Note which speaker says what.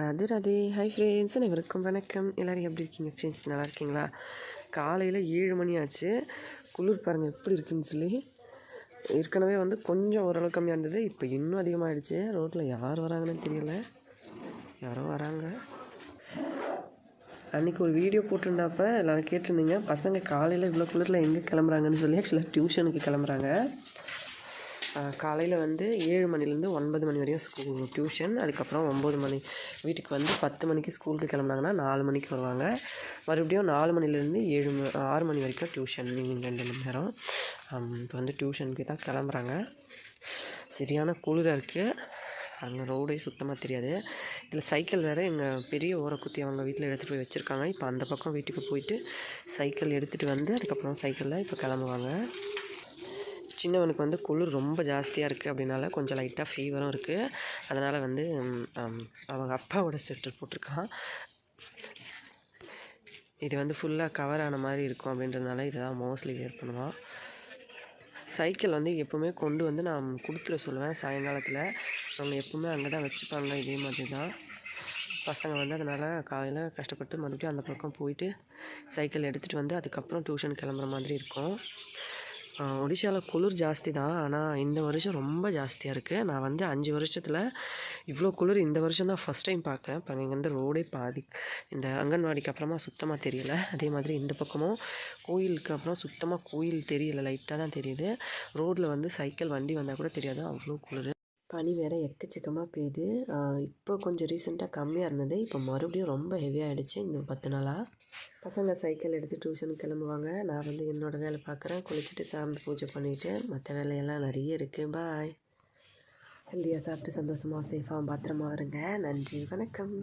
Speaker 1: Radhe Radhe hi friends அனைவருக்கும் வணக்கம். எல்லோரும் எப்படி இருக்கீங்க? ஃப்ரெண்ட்ஸ் நல்லா இருக்கீங்களா? காலையில் ஏழு மணி ஆச்சு. குளிர் பாருங்கள் எப்படி இருக்குன்னு சொல்லி. ஏற்கனவே வந்து கொஞ்சம் ஓரளவு கம்மியாக இருந்தது. இப்போ இன்னும் அதிகமாகிடுச்சு ரோட்டில் யார் வராங்கன்னு தெரியல. யாரோ வராங்க. அன்றைக்கி ஒரு வீடியோ போட்டிருந்தாப்ப எல்லோரும் கேட்டிருந்தீங்க பசங்க காலையில் இவ்வளோ குளிரில் எங்கே கிளம்புறாங்கன்னு சொல்லி. ஆக்சுவலாக டியூஷனுக்கு கிளம்புறாங்க. காலையில் வந்து ஏழு மணிலேருந்து ஒன்பது மணி வரையும் ஸ்கூல் டியூஷன் அதுக்கப்புறம் ஒம்பது மணி. வீட்டுக்கு வந்து பத்து மணிக்கு ஸ்கூலுக்கு கிளம்புனாங்கன்னா நாலு மணிக்கு வருவாங்க. மறுபடியும் நாலு மணிலேருந்து ஏழு ஆறு மணி வரைக்கும் டியூஷன் ஈவினிங் ரெண்டு மணி நேரம். இப்போ வந்து டியூஷனுக்கு தான் கிளம்புறாங்க. சரியான குளிராக இருக்குது அங்கே ரோடே சுத்தமாக தெரியாது. இதில் சைக்கிள் வேறு எங்கள் பெரிய ஓரக்குத்தி அவங்க வீட்டில் எடுத்துகிட்டு போய் வச்சுருக்காங்க. இப்போ அந்த பக்கம் வீட்டுக்கு போயிட்டு சைக்கிள் எடுத்துகிட்டு வந்து அதுக்கப்புறம் சைக்கிளில் இப்போ கிளம்புவாங்க. சின்னவனுக்கு வந்து குளிர் ரொம்ப ஜாஸ்தியாக இருக்குது அப்படின்னால கொஞ்சம் லைட்டாக ஃபீவரும் இருக்குது அதனால் வந்து அவங்க அப்பாவோட ஸ்வெட்டர் போட்டிருக்கான். இது வந்து ஃபுல்லாக கவர் ஆன மாதிரி இருக்கும் அப்படின்றதுனால இதை தான் மோஸ்ட்லி வேர் பண்ணுவான். சைக்கிள் வந்து எப்போவுமே கொண்டு வந்து நான் கொடுத்துட சொல்லுவேன். சாயங்காலத்தில் அவங்க எப்போவுமே அங்கே தான் வச்சுப்பாங்க. இதே மாதிரி தான் பசங்க வந்து அதனால் காலையில் கஷ்டப்பட்டு மறுபடியும் அந்த பக்கம் போயிட்டு சைக்கிள் எடுத்துகிட்டு வந்து அதுக்கப்புறம் டியூஷன் கிளம்புற மாதிரி இருக்கும். ஒடிஷாவில் குளிர் ஜாஸ்தி தான். ஆனால் இந்த வருஷம் ரொம்ப ஜாஸ்தியாக இருக்குது நான் வந்து அஞ்சு வருஷத்தில் இவ்வளோ குளிர் இந்த வருஷம் தான் ஃபஸ்ட் டைம் பார்க்குறேன் இப்போ நீங்கள் வந்து ரோடே பாதி. இந்த அங்கன்வாடிக்கு அப்புறமா சுத்தமாக தெரியல. அதே மாதிரி இந்த பக்கமும் கோயிலுக்கு அப்புறம் சுத்தமாக கோயில் தெரியலை. லைட்டாக தான் தெரியுது. ரோட்டில் வந்து சைக்கிள் வண்டி வந்தால் கூட தெரியாது. அவ்வளோ குளிர். பனி வேறு எக்கச்சக்கமாக பெய்யுது இப்போ கொஞ்சம் ரீசெண்டாக கம்மியாக இருந்தது. இப்போ மறுபடியும் ரொம்ப ஹெவியாகிடுச்சு இந்த பத்து நாளாக பசங்க சைக்கிள் எடுத்து டியூஷனுக்கு கிளம்புவாங்க. நான் வந்து என்னோடய வேலை பார்க்குறேன். குளிச்சுட்டு சாமி பூஜை பண்ணிவிட்டு மற்ற வேலையெல்லாம் நிறைய இருக்குது பாய் ஹெல்த்தியாக சாப்பிட்டு சந்தோஷமாக சேஃபாக பத்திரமா இருங்க. நன்றி. வணக்கம்.